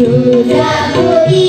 রোজা করি